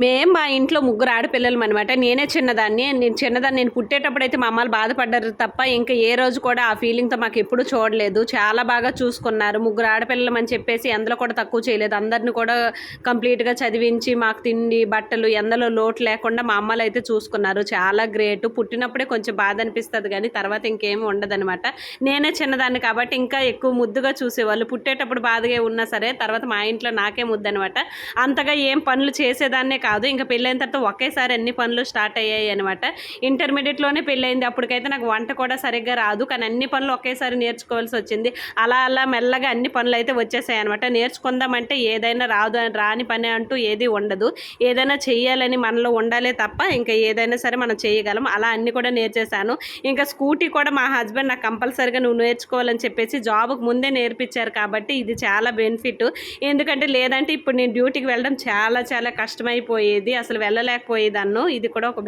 మేం మా ఇంట్లో ముగ్గురు ఆడపిల్లలు అనమాట నేనే చిన్నదాన్ని నేను చిన్నదాన్ని నేను పుట్టేటప్పుడు అయితే మా అమ్మాలు బాధపడ్డారు తప్ప ఇంకా ఏ రోజు కూడా ఆ ఫీలింగ్తో మాకు ఎప్పుడు చూడలేదు. చాలా బాగా చూసుకున్నారు. ముగ్గురు ఆడపిల్లలు అని చెప్పేసి ఎందులో కూడా తక్కువ చేయలేదు. అందరిని కూడా కంప్లీట్గా చదివించి మాకు తిండి బట్టలు ఎందులో లోటు లేకుండా మా అమ్మలు అయితే చూసుకున్నారు. చాలా గ్రేట్ పుట్టినప్పుడే కొంచెం బాధ అనిపిస్తుంది కానీ తర్వాత ఇంకేమి ఉండదనమాట నేనే చిన్నదాన్ని కాబట్టి ఇంకా ఎక్కువ ముద్దుగా చూసేవాళ్ళు. పుట్టేటప్పుడు బాధగా ఉన్నా సరే తర్వాత మా ఇంట్లో నాకే ముద్దు అనమాట అంతగా ఏం పనులు చేసేదాన్నే కాదు. ఇంకా పెళ్ళైన తర్వాత ఒకేసారి అన్ని పనులు స్టార్ట్ అయ్యాయి అనమాట ఇంటర్మీడియట్లోనే పెళ్ళైంది. అప్పటికైతే నాకు వంట కూడా సరిగ్గా రాదు. కానీ అన్ని పనులు ఒకేసారి నేర్చుకోవాల్సి వచ్చింది. అలా అలా మెల్లగా అన్ని పనులు అయితే వచ్చేసాయి అనమాట నేర్చుకుందామంటే ఏదైనా రాదు అని రాని పని అంటూ ఏది ఉండదు. ఏదైనా చేయాలని మనలో ఉండాలే తప్ప ఇంకా ఏదైనా సరే మనం చేయగలం. అలా అన్ని కూడా నేర్చేశాను. ఇంకా స్కూటీ కూడా మా హస్బెండ్ నాకు కంపల్సరీగా నువ్వు నేర్చుకోవాలని చెప్పేసి జాబ్కి ముందే నేర్పించారు కాబట్టి ఇది చాలా బెనిఫిట్. ఎందుకంటే లేదంటే ఇప్పుడు నేను డ్యూటీకి వెళ్ళడం చాలా చాలా కష్టమైపోయింది. అసలు వెళ్ళలేకపోయేదాన్ను. ఇది కూడా ఒక